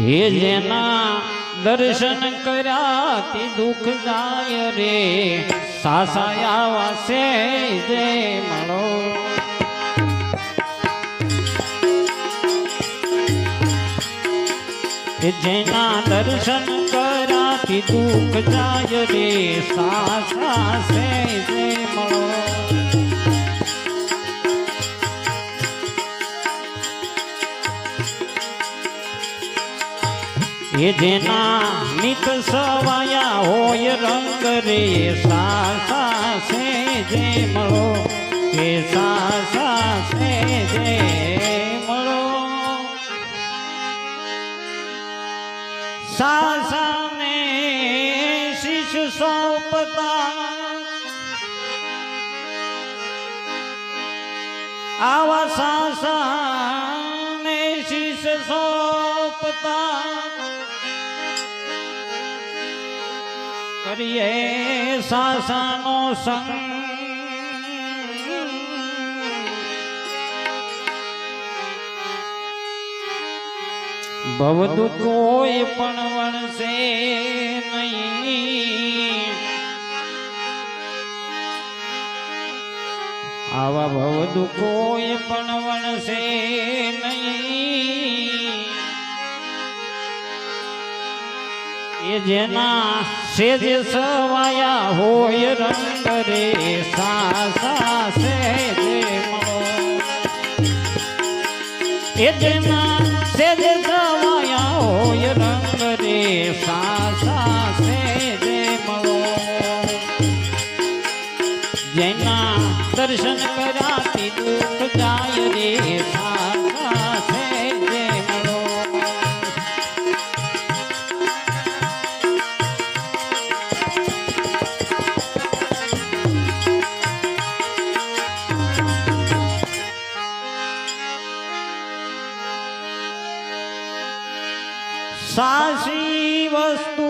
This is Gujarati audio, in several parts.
હે જેના દર્શન કર્યાથી દુઃખ જાય રે. સાસાયા વાસે જે મળો. જેના દર્શન કર્યાથી દુઃખ જાય રે. સાસા સે જે મળો. એ જેના નિત સવાયા હોય રંગ રે, સાસા સે જે મળો કે સાસા સે જે મળો સાસાને શિષ સોંપતા, આવા સાસાને શિષ સોંપતા. કરીએ સાસાનો સંગ. ભવદુ કોઈ પણ વણશે નહીં. આવા ભવદુ કોઈ પણ વણશે નહીં. જેના સેજ સવાયા હોય રંગ રે સાસા સે જે મળો એ જેના સેજ સવાયા હોય રંગ રે સાસા સે દર્શન કરાતી દુઃખ જાય રે સાસા સાસી વસ્તુ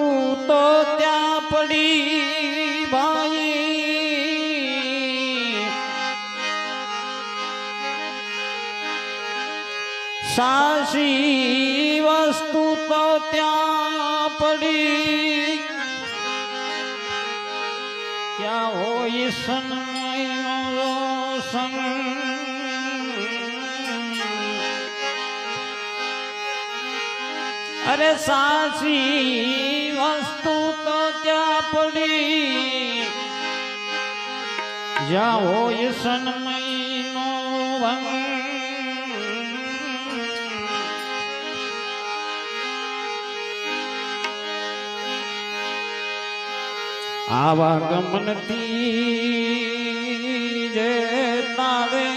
તો ત્યાં પડી ભાઈ. સાસી વસ્તુ તો ત્યાં પડી ક્યાં હોય સન્મયનો સંગ અરે સાચી વસ્તુ તો ત્યાં પડી. જ્યાં હોય સન્મયનો ભંગ આવા ગમનથી જે તારે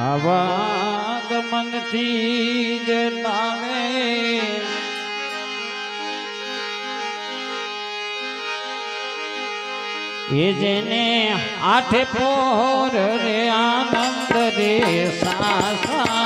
આવા ગમનથી જે તારે એ જેને આઠે પોર રે આનંદ રે સાસા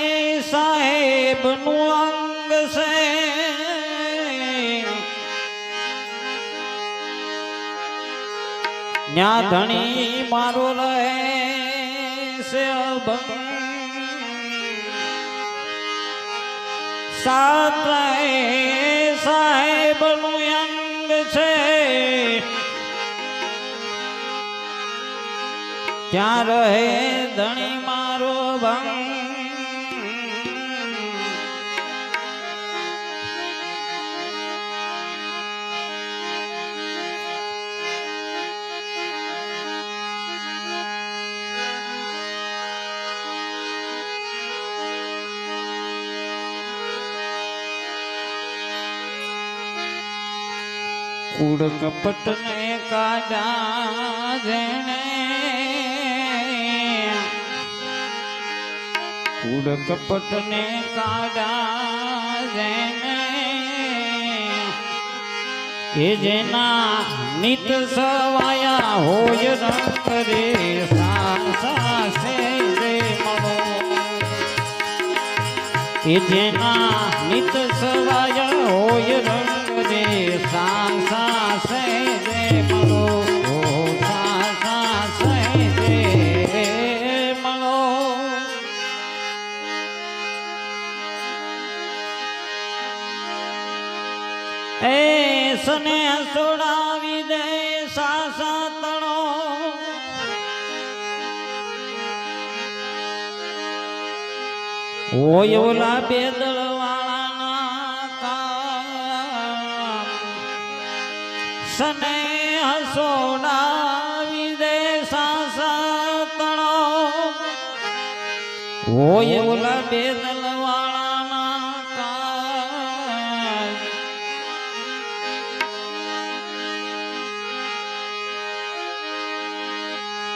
સાહેબનું અંગ છે. ન્યા ધણી મારો રહે છે સાતે સાહેબનું અંગ છે. ત્યાં રહે ધણી કૂડ કપટ ને કાઢા જેણે કૂડ કપટ ને કાઢા જેણે કે જેના નિત સવાયા હોય રંગ રે સાસા રે મળો કે જેના નિત સવાયા હોય રંગ રે સાસા સોડાવી દે સાસા તણો ઓય ઓલા બેદળ વાળાના સને સોડાવી દે સાસા તણો ઓય ઓલા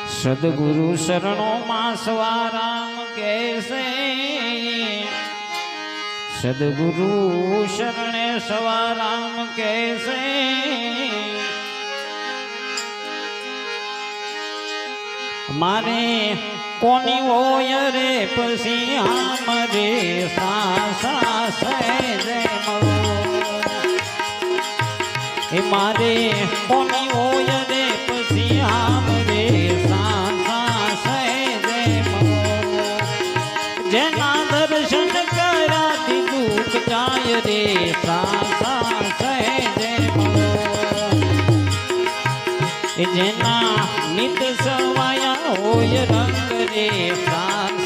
સદગુરુ શરણો માં સ્વારામ કેસે સદગુરુ શરણે સવારામ કેસે મારે કોની હોય રે પછી આમ રે સાસા સે મારે કોની જાય રે સાસા સે રે મળો એ જેના નિત સવાયા હોય રંગ રે સા